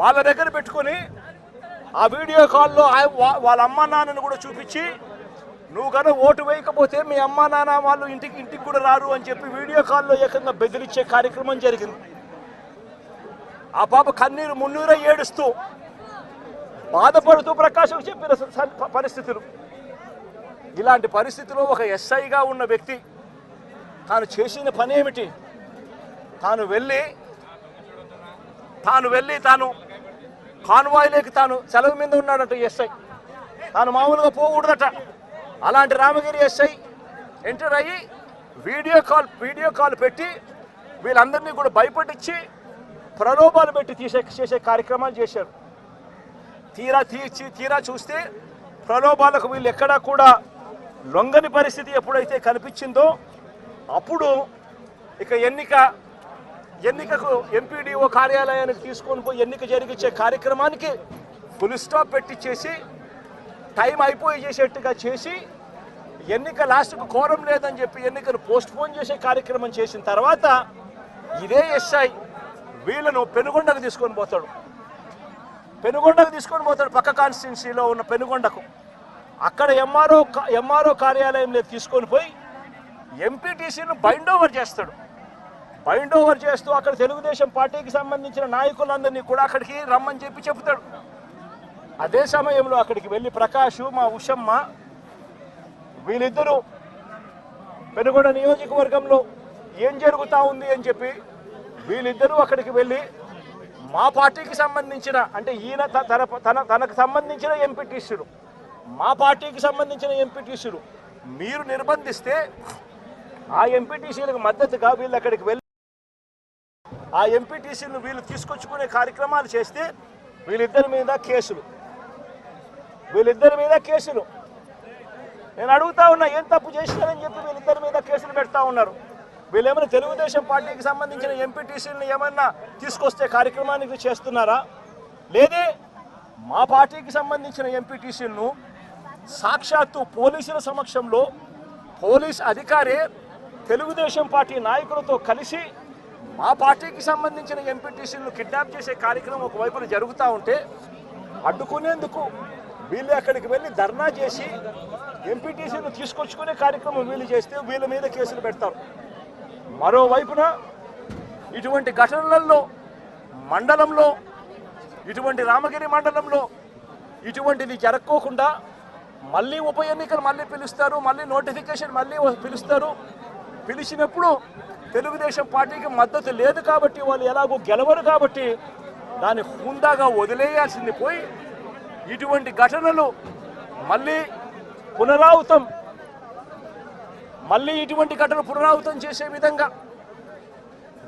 వాళ్ళ దగ్గర పెట్టుకొని ఆ వీడియో కాల్లో వా- వాళ్ళ అమ్మ నాన్నను కూడా చూపించి నువ్వు కనుక ఓటు వేయకపోతే మీ అమ్మ నాన్న వాళ్ళు ఇంటికి ఇంటికి కూడా రారు అని చెప్పి వీడియో కాల్లో ఏకంగా బెదిరించే కార్యక్రమం జరిగింది. ఆ పాప కన్నీరు మున్నీర ఏడుస్తూ బాధపడుతూ ప్రకాశం చెప్పిన పరిస్థితులు. ఇలాంటి పరిస్థితిలో ఒక ఎస్ఐగా ఉన్న వ్యక్తి తాను చేసిన పని ఏమిటి తాను వెళ్ళి తాను వెళ్ళి తాను కాన్వాయ్లోకి తాను సెలవు మీద ఉన్నాడట ఎస్ఐ. తాను మామూలుగా పోకూడదట. అలాంటి రామగిరి ఎస్ఐ ఎంటర్ అయ్యి వీడియో కాల్ వీడియో కాల్ పెట్టి వీళ్ళందరినీ కూడా భయపడించి ప్రలోభాలు పెట్టి తీసే చేసే కార్యక్రమాలు చేశారు. తీరా తీర్చి తీరా చూస్తే ప్రలోభాలకు వీళ్ళు ఎక్కడా కూడా లొంగని పరిస్థితి ఎప్పుడైతే కనిపించిందో అప్పుడు ఇక ఎన్నిక ఎన్నికకు ఎంపీడీఓ కార్యాలయానికి తీసుకొని పోయి ఎన్నిక జరిగించే కార్యక్రమానికి ఫుల్ స్టాప్ పెట్టించేసి టైం అయిపోయి చేసేట్టుగా చేసి ఎన్నిక లాస్ట్కు కోరం లేదని చెప్పి ఎన్నికను పోస్ట్ పోన్ చేసే కార్యక్రమం చేసిన తర్వాత ఇదే ఎస్ఐ వీళ్ళను పెనుగొండకు తీసుకొని పోతాడు. పెనుగొండకు తీసుకొని పోతాడు పక్క కాన్స్టిట్యున్సీలో ఉన్న పెనుగొండకు. అక్కడ ఎంఆర్ఓ ఎంఆర్ఓ కార్యాలయంలో తీసుకొని పోయి ఎంపీటీసీను బైండ్ ఓవర్ చేస్తాడు. బైండ్ ఓవర్ చేస్తూ అక్కడ తెలుగుదేశం పార్టీకి సంబంధించిన నాయకులందరినీ కూడా అక్కడికి రమ్మని చెప్పి చెప్తాడు అదే సమయంలో అక్కడికి వెళ్ళి ప్రకాష్ మా ఉషమ్మ వీళ్ళిద్దరూ పెనుగొండ నియోజకవర్గంలో ఏం జరుగుతూ ఉంది అని చెప్పి వీళ్ళిద్దరూ అక్కడికి వెళ్ళి మా పార్టీకి సంబంధించిన అంటే ఈయన త- తన తన తనకు సంబంధించిన ఎంపీటీసీలు మా పార్టీకి సంబంధించిన ఎంపీటీసీలు మీరు నిర్బంధిస్తే ఆ ఎంపీటీసీలకు మద్దతుగా వీళ్ళు అక్కడికి వెళ్ళి ఆ ఎంపీటీసీలు వీళ్ళు తీసుకొచ్చుకునే కార్యక్రమాలు చేస్తే వీళ్ళిద్దరి మీద కేసులు. వీళ్ళిద్దరి మీద కేసులు. నేను అడుగుతా ఉన్నా ఏం తప్పు చేసినారని చెప్పి వీళ్ళిద్దరి మీద కేసులు పెడతా ఉన్నారు. వీళ్ళేమైనా తెలుగుదేశం పార్టీకి సంబంధించిన ఎంపీటీసీలను ఏమన్నా తీసుకొస్తే కార్యక్రమానికి చేస్తున్నారా? లేదే మా పార్టీకి సంబంధించిన ఎంపీటీసీలను సాక్షాత్తు పోలీసుల సమక్షంలో పోలీస్ అధికారి తెలుగుదేశం పార్టీ నాయకులతో కలిసి మా పార్టీకి సంబంధించిన ఎంపీటీసీలను కిడ్నాప్ చేసే కార్యక్రమం ఒకవైపున జరుగుతూ ఉంటే అడ్డుకునేందుకు వీళ్ళు అక్కడికి వెళ్ళి ధర్నా చేసి ఎంపీటీసీలు తీసుకొచ్చుకునే కార్యక్రమం వీళ్ళు చేస్తే వీళ్ళ మీద కేసులు పెడతారు. మరోవైపున ఇటువంటి ఘటనలలో మండలంలో ఇటువంటి రామగిరి మండలంలో ఇటువంటిది జరక్కోకుండా మళ్ళీ ఉప ఎన్నికలు మళ్ళీ పిలుస్తారు మళ్ళీ నోటిఫికేషన్ మళ్ళీ పిలుస్తారు. పిలిచినప్పుడు తెలుగుదేశం పార్టీకి మద్దతు లేదు కాబట్టి వాళ్ళు ఎలాగో గెలవరు కాబట్టి దాన్ని హుందాగా వదిలేయాల్సింది పోయి ఇటువంటి ఘటనలు మళ్ళీ పునరావృతం మళ్ళీ ఇటువంటి ఘటన పునరావృతం చేసే విధంగా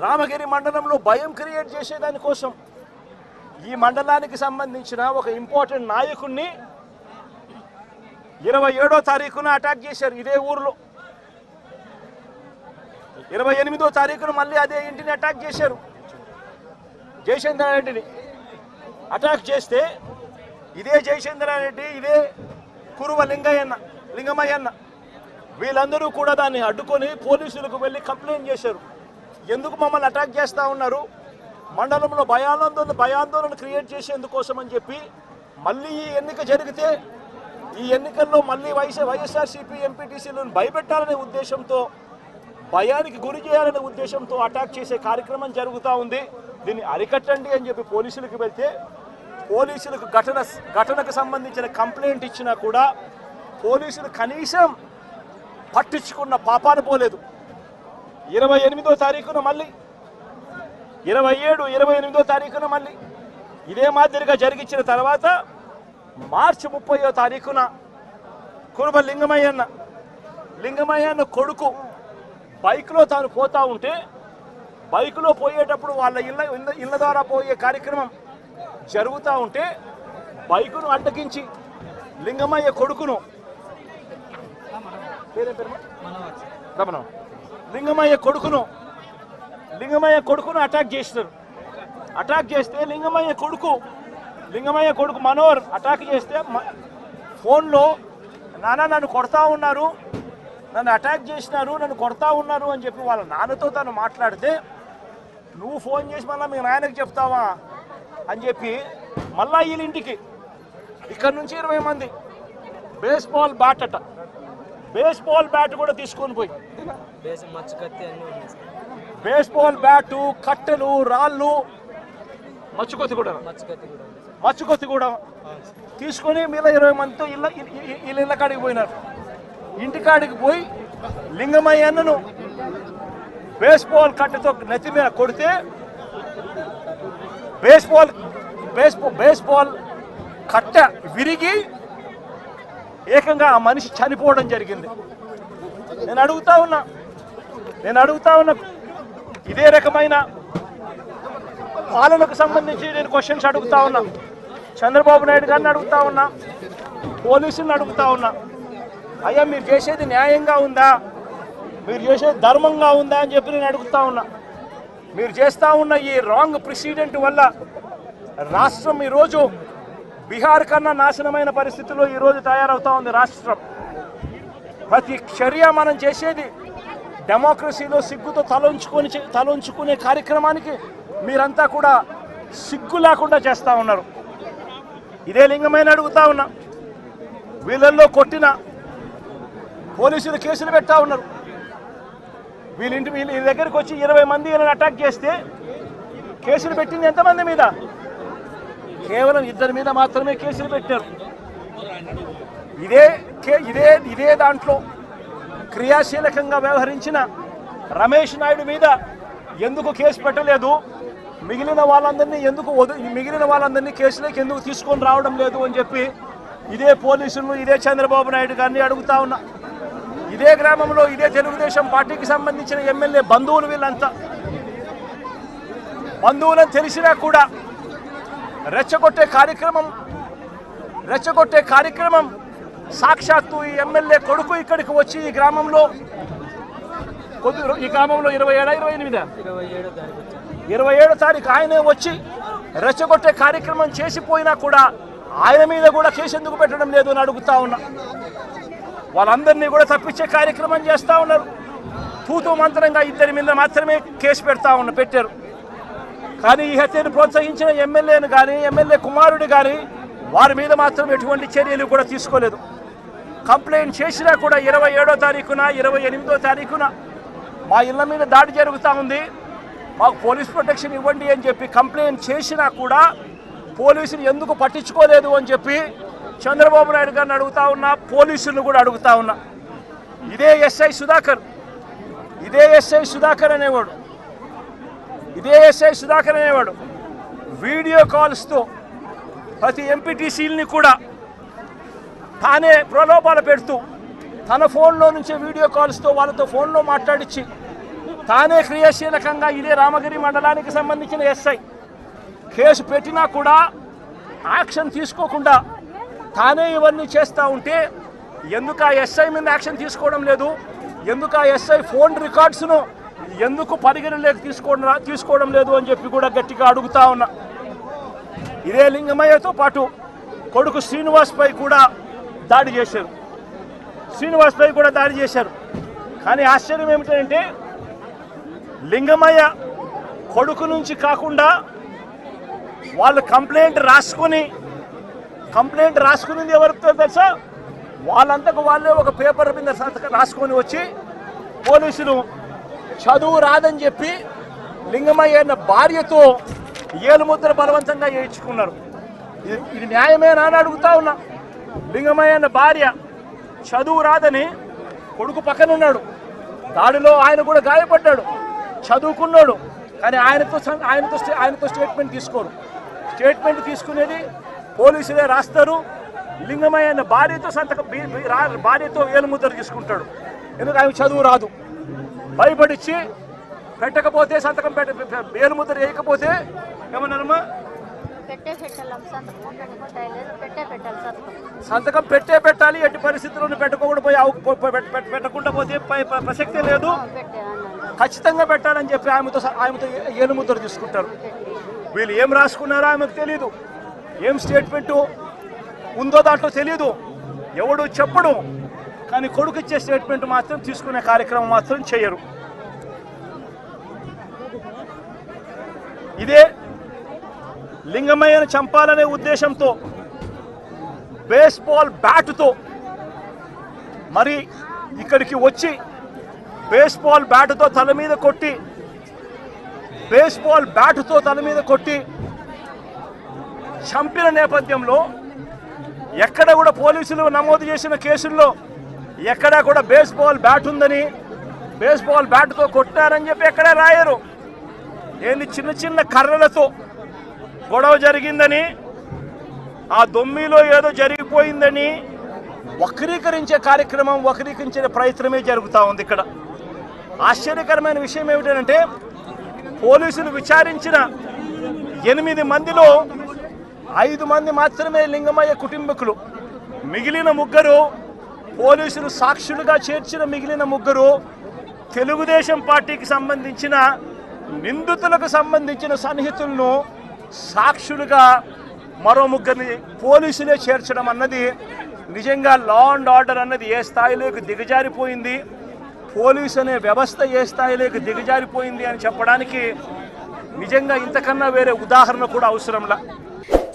రామగిరి మండలంలో భయం క్రియేట్ చేసేదాని కోసం ఈ మండలానికి సంబంధించిన ఒక ఇంపార్టెంట్ నాయకుడిని ఇరవై ఏడో తారీఖున అటాక్ చేశారు ఇదే ఊర్లో. ఇరవై ఎనిమిదో తారీఖున మళ్ళీ అదే ఇంటిని అటాక్ చేశారు. జయచంద్రారెడ్డిని అటాక్ చేస్తే ఇదే జయచంద్రారెడ్డి ఇదే కురువ లింగయ్యన్న లింగమయ్యన్న వీళ్ళందరూ కూడా దాన్ని అడ్డుకొని పోలీసులకు వెళ్ళి కంప్లైంట్ చేశారు. ఎందుకు మమ్మల్ని అటాక్ చేస్తూ ఉన్నారు? మండలంలో భయాందోళన భయాందోళన క్రియేట్ చేసేందుకోసం అని చెప్పి మళ్ళీ ఈ ఎన్నిక జరిగితే ఈ ఎన్నికల్లో మళ్ళీ వైఎస్ వైఎస్ఆర్సీపీ ఎంపీటీసీలను భయపెట్టాలనే ఉద్దేశంతో భయానికి గురి చేయాలనే ఉద్దేశంతో అటాక్ చేసే కార్యక్రమం జరుగుతూ ఉంది. దీన్ని అరికట్టండి అని చెప్పి పోలీసులకు వెళ్తే పోలీసులకు ఘటన ఘటనకు సంబంధించిన కంప్లైంట్ ఇచ్చినా కూడా పోలీసులు కనీసం పట్టించుకున్న పాపాన పోలేదు. ఇరవై ఎనిమిదో తారీఖున మళ్ళీ ఇరవై ఏడు ఇరవై ఎనిమిదో తారీఖున మళ్ళీ ఇదే మాదిరిగా జరిగించిన తర్వాత మార్చి ముప్పయో తారీఖున కురుబ లింగమయ్యన్న లింగమయ్యన్న కొడుకు బైక్లో తాను పోతా ఉంటే బైక్లో పోయేటప్పుడు వాళ్ళ ఇళ్ళ ఇళ్ళ ద్వారా పోయే కార్యక్రమం జరుగుతూ ఉంటే బైకును అడ్డగించి లింగమయ్య కొడుకును రమణ. లింగమయ్య కొడుకును లింగమయ్య కొడుకును అటాక్ చేస్తారు అటాక్ చేస్తే లింగమయ్య కొడుకు లింగమయ్య కొడుకు మనోహర్ అటాక్ చేస్తే ఫోన్లో నాన్న నన్ను కొడతా ఉన్నారు నన్ను అటాక్ చేసినారు నన్ను కొడతా ఉన్నారు అని చెప్పి వాళ్ళ నాన్నతో తను మాట్లాడితే నువ్వు ఫోన్ చేసి మళ్ళీ మీ నాయనకి చెప్తావా? అని చెప్పి మళ్ళా వీళ్ళింటికి ఇక్కడ నుంచి ఇరవై మంది. బేస్బాల్ బ్యాట్ అట. బేస్బాల్ బ్యాట్ కూడా తీసుకొని పోయి. బేస్బాల్ బ్యాటు కట్టెలు రాళ్ళు మచ్చుకొత్తి కూడా. మచ్చుకొత్తి కూడా. తీసుకొని మీద ఇరవై మందితో ఇళ్ళ వీళ్ళ ఇళ్ళ కాడికి పోయినారు. ఇంటికాడికి పోయి లింగమయ్యన్నను బేస్బాల్ కట్టతో నెత్తి మీద కొడితే బేస్బాల్ బేస్బాల్ బేస్బాల్ కట్ట విరిగి ఏకంగా ఆ మనిషి చనిపోవడం జరిగింది. నేను అడుగుతా ఉన్నా నేను అడుగుతా ఉన్నా ఇదే రకమైన పాలనకు సంబంధించి నేను క్వశ్చన్స్ అడుగుతా ఉన్నా. చంద్రబాబు నాయుడు గారిని అడుగుతా ఉన్నా పోలీసులను అడుగుతా ఉన్నా. అయ్యా మీరు చేసేది న్యాయంగా ఉందా? మీరు చేసేది ధర్మంగా ఉందా అని చెప్పి నేను అడుగుతా ఉన్నా. మీరు చేస్తూ ఉన్న ఈ రాంగ్ ప్రెసిడెంట్ వల్ల రాష్ట్రం ఈరోజు బీహార్ కన్నా నాశనమైన పరిస్థితిలో ఈరోజు తయారవుతా ఉంది రాష్ట్రం. ప్రతి చర్య మనం చేసేది డెమోక్రసీలో సిగ్గుతో తలంచుకొని తలంచుకునే కార్యక్రమానికి మీరంతా కూడా సిగ్గు లేకుండా చేస్తూ ఉన్నారు. ఇదే లింగమైన అడుగుతా ఉన్నా. వీళ్ళల్లో కొట్టిన పోలీసులు కేసులు పెట్టా ఉన్నారు. వీళ్ళింటి వీళ్ళ దగ్గరికి వచ్చి ఇరవై మంది వీళ్ళని అటాక్ చేస్తే కేసులు పెట్టింది ఎంతమంది మీద? కేవలం ఇద్దరి మీద మాత్రమే కేసులు పెట్టారు. ఇదే కే- ఇదే ఇదే దాంట్లో క్రియాశీలకంగా వ్యవహరించిన రమేష్ నాయుడు మీద ఎందుకు కేసు పెట్టలేదు? మిగిలిన వాళ్ళందరినీ ఎందుకు మిగిలిన వాళ్ళందరినీ కేసులోకి ఎందుకు తీసుకొని రావడం లేదు అని చెప్పి ఇదే పోలీసులు ఇదే చంద్రబాబు నాయుడు గారిని అడుగుతా ఉన్నా. ఇదే గ్రామంలో ఇదే తెలుగుదేశం పార్టీకి సంబంధించిన ఎమ్మెల్యే బంధువులు వీళ్ళంతా. బంధువులను తెలిసినా కూడా రెచ్చగొట్టే కార్యక్రమం రెచ్చగొట్టే కార్యక్రమం సాక్షాత్తు ఈ ఎమ్మెల్యే కొడుకు ఇక్కడికి వచ్చి ఈ గ్రామంలో కొద్ది ఈ గ్రామంలో ఇరవై ఏడా ఇరవై ఎనిమిదా? ఇరవై ఏడో తారీఖు ఆయనే వచ్చి రెచ్చగొట్టే కార్యక్రమం చేసిపోయినా కూడా ఆయన మీద కూడా కేసు ఎందుకు పెట్టడం లేదు అని అడుగుతా ఉన్నా. వాళ్ళందరినీ కూడా తప్పించే కార్యక్రమం చేస్తూ ఉన్నారు. తూతూ మంత్రంగా ఇద్దరి మీద మాత్రమే కేసు పెడతా ఉన్న పెట్టారు. కానీ ఈ హత్యను ప్రోత్సహించిన ఎమ్మెల్యేను కానీ ఎమ్మెల్యే కుమారుడు కానీ వారి మీద మాత్రం ఎటువంటి చర్యలు కూడా తీసుకోలేదు. కంప్లైంట్ చేసినా కూడా ఇరవై ఏడో తారీఖున ఇరవై ఎనిమిదో తారీఖున మా ఇళ్ళ మీద దాడి జరుగుతూ ఉంది. మాకు పోలీస్ ప్రొటెక్షన్ ఇవ్వండి అని చెప్పి కంప్లైంట్ చేసినా కూడా పోలీసులు ఎందుకు పట్టించుకోలేదు అని చెప్పి చంద్రబాబు నాయుడు గారిని అడుగుతా ఉన్నా పోలీసులను కూడా అడుగుతా ఉన్నా. ఇదే ఎస్ఐ సుధాకర్. ఇదే ఎస్ఐ సుధాకర్ అనేవాడు. ఇదే ఎస్ఐ సుధాకర్ అనేవాడు. వీడియో కాల్స్తో ప్రతి ఎంపీటీసీలని కూడా తానే ప్రలోభాలు పెడుతూ తన ఫోన్లో నుంచే వీడియో కాల్స్తో వాళ్ళతో ఫోన్లో మాట్లాడించి తానే క్రియాశీలకంగా ఇదే రామగిరి మండలానికి సంబంధించిన ఎస్ఐ. కేసు పెట్టినా కూడా యాక్షన్ తీసుకోకుండా తానే ఇవన్నీ చేస్తూ ఉంటే ఎందుకు ఆ ఎస్ఐ మీద యాక్షన్ తీసుకోవడం లేదు? ఎందుకు ఆ ఎస్ఐ ఫోన్ రికార్డ్స్ను ఎందుకు పరిగణలోకి తీసుకోవడం తీసుకోవడం లేదు అని చెప్పి కూడా గట్టిగా అడుగుతా ఉన్నా. ఇదే లింగమయ్యతో పాటు కొడుకు శ్రీనివాస్పై కూడా దాడి చేశారు. శ్రీనివాస్పై కూడా దాడి చేశారు. కానీ ఆశ్చర్యం ఏమిటంటే లింగమయ్య కొడుకు నుంచి కాకుండా వాళ్ళు కంప్లైంట్ రాసుకొని కంప్లైంట్ రాసుకునింది ఎవరితో తెలుసా? వాళ్ళంతకు వాళ్ళే ఒక పేపర్ మీద రాసుకొని వచ్చి పోలీసులు చదువు రాదని చెప్పి లింగమయ్యన్న భార్యతో ఏలుముద్ర బలవంతంగా వేయించుకున్నారు. ఇది ఇది న్యాయమేనా అని అడుగుతా ఉన్నా. లింగమయ్య అన్న భార్య చదువు రాదని కొడుకు పక్కన ఉన్నాడు. దాడిలో ఆయన కూడా గాయపడ్డాడు. చదువుకున్నాడు. కానీ ఆయనతో ఆయనతో ఆయనతో స్టేట్మెంట్ తీసుకోరు. స్టేట్మెంట్ తీసుకునేది పోలీసులే రాస్తారు. లింగమయ్య అన్న భార్యతో సంతకం భార్యతో ఏలుముద్ర తీసుకుంటాడు. ఎందుకు ఆయన చదువు రాదు? భయపడిచ్చి పెట్టకపోతే సంతకం పెట్ట ఏలుముద్ర వేయకపోతే ఏమన్నారమ్మా? సంతకం పెట్టే పెట్టాలి ఎట్టి పరిస్థితుల్లో పెట్టకూడదు పోయి పెట్టకుండా పోతే ప్రసక్తే లేదు. ఖచ్చితంగా పెట్టాలని చెప్పి ఆమెతో ఆమెతో ఏ- ఏలుముద్ర తీసుకుంటారు. వీళ్ళు ఏం రాసుకున్నారో ఆమెకు తెలియదు ఏం స్టేట్మెంటు ఉందో దాంట్లో తెలియదు ఎవడు చెప్పడు కానీ కొడుకు ఇచ్చే స్టేట్మెంట్ మాత్రం తీసుకునే కార్యక్రమం మాత్రం చేయరు. ఇదే లింగమయ్యను చంపాలనే ఉద్దేశంతో బేస్బాల్ బ్యాటుతో మరి ఇక్కడికి వచ్చి బేస్బాల్ బ్యాటుతో తల మీద కొట్టి బేస్బాల్ బ్యాటుతో తల మీద కొట్టి చంపిన నేపథ్యంలో ఎక్కడ కూడా పోలీసులు నమోదు చేసిన కేసుల్లో ఎక్కడా కూడా బేస్బాల్ బ్యాట్ ఉందని బేస్బాల్ బ్యాట్తో కొట్టారని చెప్పి ఎక్కడా రాయరు. ఏంది చిన్న చిన్న కర్రలతో గొడవ జరిగిందని ఆ దొమ్మిలో ఏదో జరిగిపోయిందని వక్రీకరించే కార్యక్రమం వక్రీకరించే ప్రయత్నమే జరుగుతూ ఉంది ఇక్కడ. ఆశ్చర్యకరమైన విషయం ఏమిటంటే పోలీసులు విచారించిన ఎనిమిది మందిలో ఐదు మంది మాత్రమే లింగమయ్య కుటుంబకులు. మిగిలిన ముగ్గురు పోలీసులు సాక్షులుగా చేర్చిన మిగిలిన ముగ్గురు తెలుగుదేశం పార్టీకి సంబంధించిన నిందితులకు సంబంధించిన సన్నిహితులను సాక్షులుగా మరో ముగ్గురిని పోలీసులే చేర్చడం అన్నది నిజంగా లా అండ్ ఆర్డర్ అన్నది ఏ స్థాయిలోకి దిగజారిపోయింది? పోలీస్ అనే వ్యవస్థ ఏ స్థాయిలోకి దిగజారిపోయింది అని చెప్పడానికి నిజంగా ఇంతకన్నా వేరే ఉదాహరణ కూడా అవసరంలా.